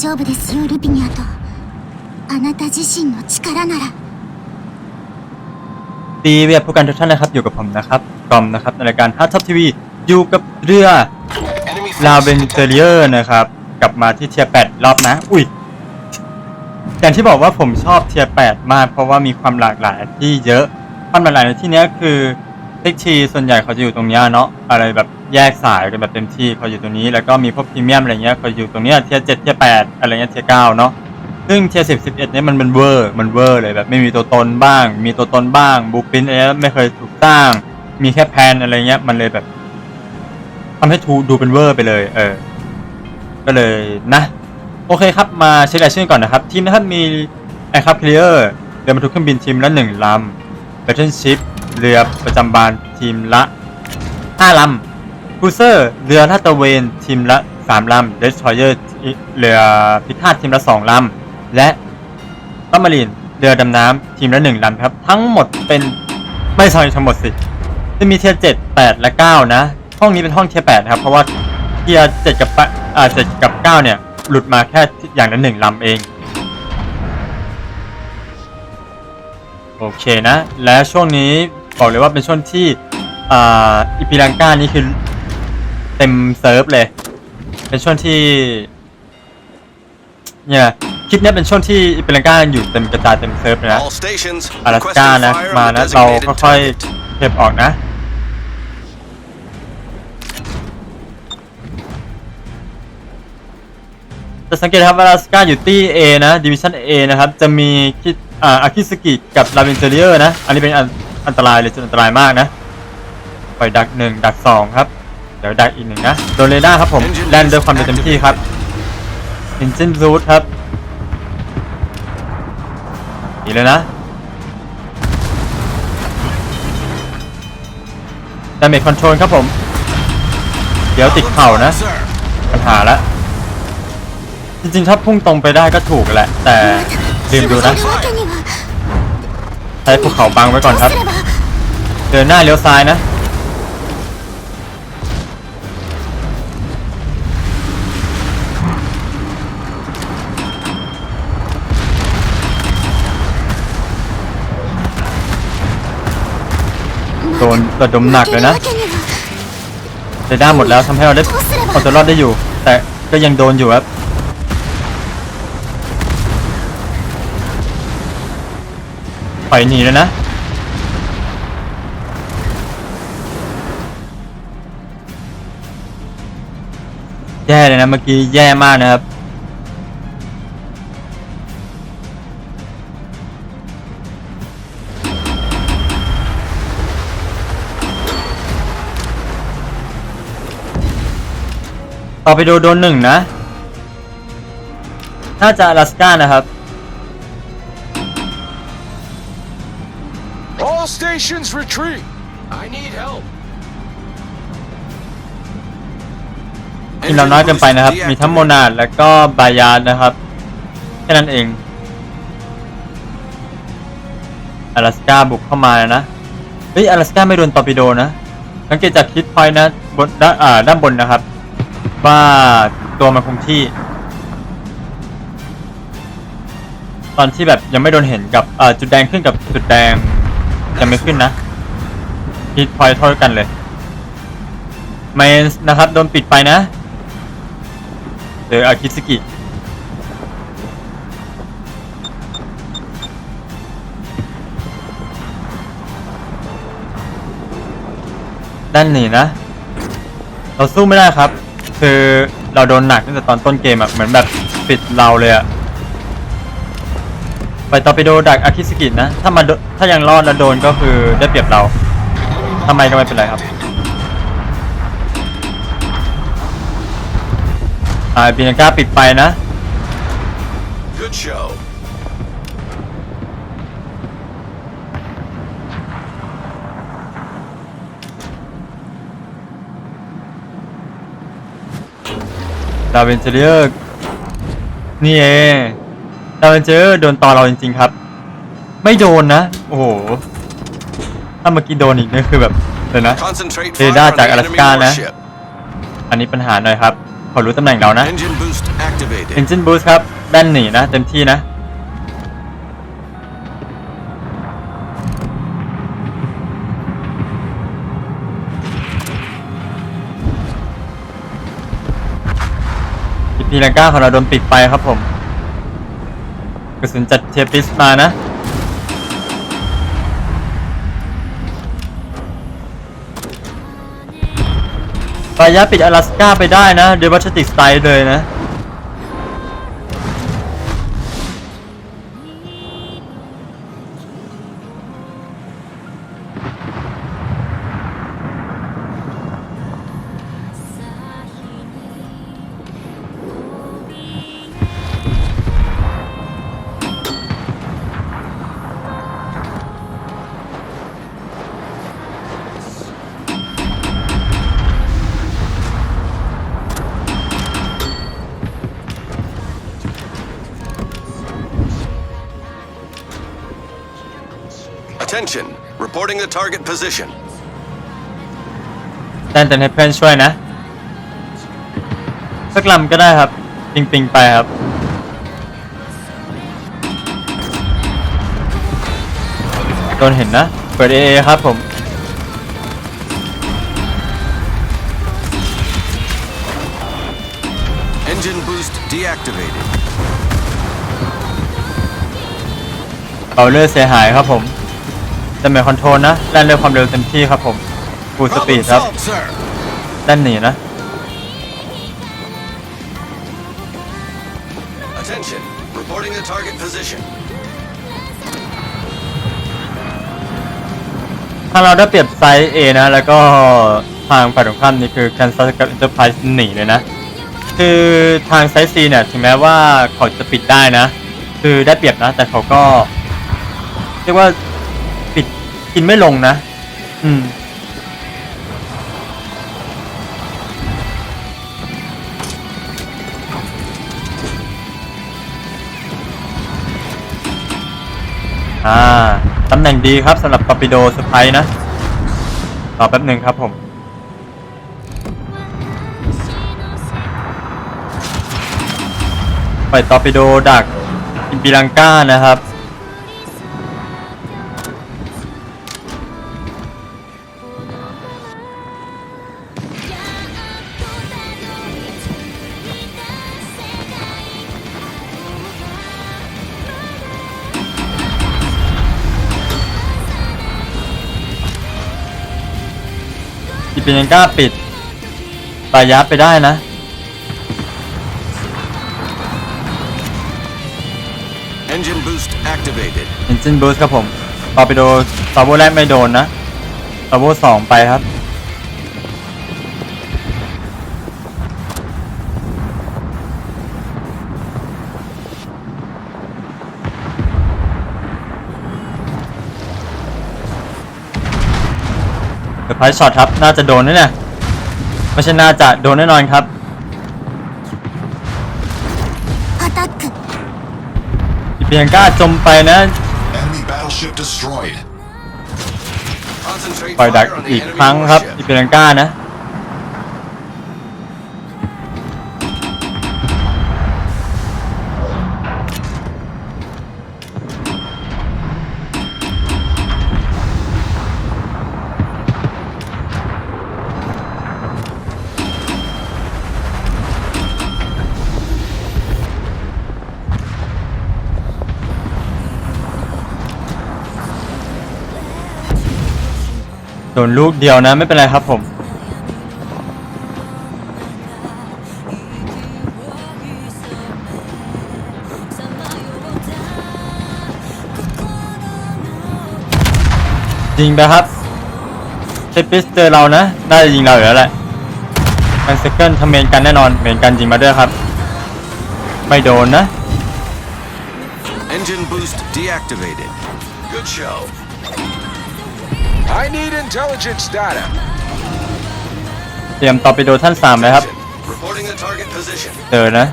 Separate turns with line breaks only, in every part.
丈夫ですよルピニアとあなた自身の力なら
ดีเวียบผู้กันทุกท่านนะครับ อยู่กับผมนะครับกอมนะครับในรายการฮาร์ท็อปทีวีอยู่กับเรือลาเวนเตเรียนะครับ กลับมาที่เทียร์แปดรอบนะ อุ้ยอย่างที่บอกว่าผมชอบเทียร์แปดมาก เพราะว่ามีความหลากหลายที่เยอะความหลากหลายในที่เนี้ยคือเทคทีส่วนใหญ่เขาจะอยู่ตรงเนี้ยเนาะอะไรแบบ แยกสายกันแบบเต็มที่เขาอยู่ตรงนี้แล้วก็มีพวกพรีเมียมอะไรเงี้ยเขาอยู่ตรงเนี้ยเทียเจ็ดเทียแปดอะไรเงี้ยเทียเก้าเนาะซึ่งเทียสิบสิบเอ็ดเนี่ยมันมันเวอร์มันเวอร์เลยแบบไม่มีตัวตนบ้าง มีตัวตนบ้างบูปินอะไรไม่เคยถูกสร้าง มีแค่แพนอะไรเงี้ยมันเลยแบบทำให้ทูดูเป็นเวอร์ไปเลย เออ ก็เลยนะ โอเคครับมาเช็ครายชื่อก่อนนะครับ ทีมนะครับมีแอร์คราฟเพลเยร์เรือบรรทุกเครื่องบินทีมละหนึ่งลำ b บ t เทิลชิพเรือประจำบานทีมละห้าลำ ครูเซอร์ เรือลาดตระเวนทีมละสามลำเดสทอยเออร์เรือพิฆาตทีมละสองลำ และต้มมารีนเรือดำน้ำทีมละหนึ่งลำครับ ทั้งหมดเป็นไม่ใช่ทั้งหมดสิ จะมีเทียร์เจ็ดแปดและเก้านะ ห้องนี้เป็นห้องเทียร์แปดครับ เพราะว่าเทียร์เจ็ดกับแปดอ่าเจ็ดกับเก้าเนี่ย หลุดมาแค่อย่างละหนึ่งลำเอง โอเคนะ และช่วงนี้บอกเลยว่าเป็นช่วงที่อ่าอิปิรังกานี่คือ เต็มเซิร์ฟเลย เป็นช่วงที่ เนี่ยคลิปนี้เป็นช่วงที่เปลังกาอยู่เต็มกระจายเต็มเซิร์ฟนะ
อา
ราสกานะมานะเราค่อยๆเก็บออกนะจะสังเกตครับอาราสกาอยู่ที่ A นะดิวิชั่น A นะครับ จะมีคิอ่าอาคิสกิกับลาเวนเจอร์นะ อันนี้เป็นอันอันตรายเลยจนอันตรายมากนะไปดักหนึ่งดักสองครับ เดี๋ยวดักอีกหนึ่งนะโดนเรดาร์ครับผมแลนด้วยความเต็มที่ครับอินเซนรูทครับอีกแล้วนะดาเมจคอนโทรลครับผม เดี๋ยวติดเข่านะ ปัญหาละ จริงๆ ถ้าพุ่งตรงไปได้ก็ถูกแหละ แต่ลืมดูนะ ใช้ภูเขาบังไว้ก่อนครับ เดินหน้าเลี้ยวซ้ายนะ โดนกระดมหนักเลยนะเซด้าหมดแล้วทำให้เราได้เอาตัวรอดได้อยู่ แต่ก็ยังโดนอยู่ครับไปหนีแล้วนะแย่เลยนะเมื่อกี้แย่มากนะครับ ต่อไปดูโดนหนึ่งนะ น่าจะอลาสก้านะครับ
All stations retreat. I need help.
ทีมเราน้อยเกินไปนะครับ มีทั้งโมนาดและก็บายาร์ดนะครับ แค่นั้นเองอลาสก้าบุกเข้ามาแล้วนะ เฮ้ยอลาสก้าไม่โดนตอร์ปิโดนะ สังเกตจากคิดพอยต์นะบนด้านอ่าด้านบนนะครับ ว่าตัวมันคงที่ ตอนที่แบบยังไม่โดนเห็นกับอ่าจุดแดงขึ้นกับจุดแดงยังไม่ขึ้นนะคิดพอยต์เท่ากันเลยเมนนะครับโดนปิดไปนะหรืออากิสกิด้านหนีนะ เราสู้ไม่ได้ครับ คือเราโดนหนักตั้งแต่ตอนต้นเกมอะเหมือนแบบปิดเราเลยอะไปต่อไปโดดักอาคิสกินะ ถ้ามาถ้ายังรอดแล้วโดนก็คือได้เปรียบเราทำไมก็ไม่เป็นไรครับอ่าบินก้าปิดไปนะ
Good show.
ดาเวนเจอร์นี่เองดาเวนเจอร์โดนตอเราจริงๆครับ ไม่โดนนะ โอ้โห ถ้าเมื่อกี้โดนอีกนี่คือแบบเลยนะ
Concentrate
Radar
fire on
จาก
the enemy
Alaska นะ
warship.
อันนี้ปัญหาหน่อยครับ ขอรู้ตำแหน่งเรานะ
Engine boost active. activated.
Engine Boost ครับ ด้านหนีนะ เต็มที่นะ ตีลังก้าของเราโดนปิดไปครับผมกระสุนจัดเทปิสมานะ ปายะปิดอลาสก้าไปได้นะเดวัชติสไตล์เลยนะ
Attention. Reporting the target position.
แต้นเต็นให้เพื่อนช่วยนะ สักลำก็ได้ครับ ปิงปิงๆไปครับ โดนเห็นนะ เปิดเอครับผม
Engine boost deactivated.
เบาเลอร์เสียหายครับผม แต่เมคอนโทรลนะแล่นเร็วความเร็วเต็มที่ครับผมฟูลสปีด
Problem
ครับ
solved, sir.
ด้านหนีนะ
Attention. Reporting the target position.
ทางเราได้เปรียบไซส์ A นะ แล้วก็ทางฝ่ายตรงข้ามนี่คือ Kansas กับ Enterprise หนีเลยนะ คือทางไซส์ C เนี่ยถึงแม้ว่าเขาจะปิดได้นะ คือได้เปรียบนะ แต่เขาก็ เรียกว่าปิด กินไม่ลงนะ อืม อ่า ตำแหน่งดีครับสำหรับตอร์ปิโดสไปนะ ต่อแป๊บหนึ่งครับผมปล่อยตอร์ปิโดดักอินปิรังก้านะครับ อินปิรังก้าปิดปลายยับไปได้นะ
Engine boost activated.
เอนจินบูสครับผมตอร์ปิโดซาโบแรกไม่โดนนะซาโบสองไปครับ ท้าช็อตครับ น่าจะโดนแน่ๆไม่ใช่น่าจะโดนแน่นอนครับอิเปียงก้าจมไปนะ ปล่อยดักอีกครั้งครับอิเปียงก้านะ โดนลูกเดียวนะไม่เป็นไรครับผม ยิงไปครับเซปิสเจอเรานะน่าจะยิงเราอยู่แล้วแหละทางเซคันทำเมนกันแน่นอนเมนกันยิงมาด้วยครับ ไม่โดนนะ
Engine boost deactivated. Good show.
I need intelligence data.
เตรียมตอร์ปิโดท่านสามเลยครับ
Attention. Reporting the target position.
เจอนะ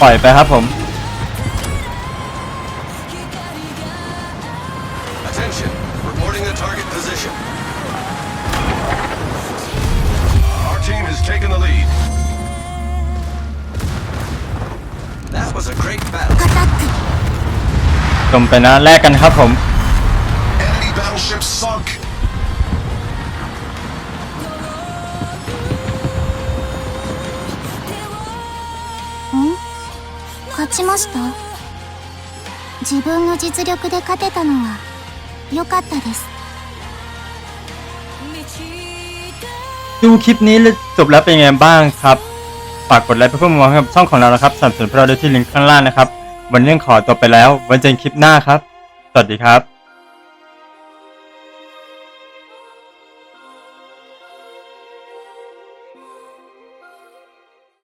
ปล่อยไปครับผม จมไปนะแลกกันครับผม
Enemy battleship sunk.
勝ちました自分の実力で勝てたのは良かったです
ดูคลิปนี้จบแล้วเป็นไงบ้างครับ ฝากกดไลค์เพื่อเพิ่มมองให้กับช่องของเรานะครับสนับสนุนพวกเราได้ที่ลิงก์ข้างล่างนะครับ วันนี้ขอตัวไปแล้ว ไวันเจอกันคลิปหน้าครับ สวัสดีครับ